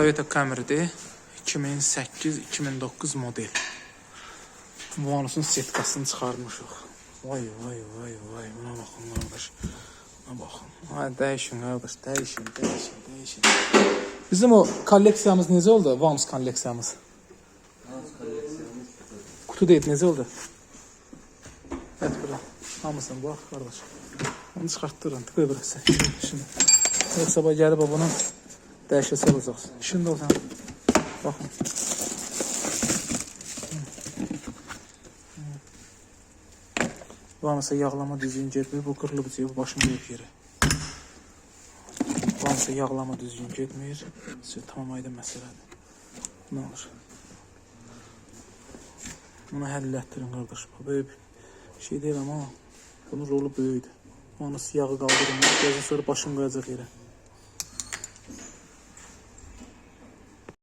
Toyota Camry'dir. 2008-2009 model. Bonusun setkasını çıxarmışıq. Vay vay vay vay buna baxın qardaş. Buna baxın. Ha dəyişin qardaş, dəyişin, dəyişin, dəyişin. Bizim o kolleksiyamız necə oldu? Vams kolleksiyamız. Kutu deyil, necə oldu? Evet bura. Hamısını bax qardaş. Onu çıxartdırın, tıkı bırak sen. Şimdi. Yoksa bak gelip bunu dəhşət olacaqsın. Şimdi o zaman. Baxın. Varsa yağlama düzgün getmir. Bu qırılıb bu başını qoyub yerə. Varsa yağlama düzgün getmir. Sizə tamam aydın məsələdir. Ne olur? Bunu həll etdirin qardaş. Bu böyük şey deyil ama bunun rolu böyükdür. Onu yağı qaldırın. Gözün sonra başını qoyacaq yerə.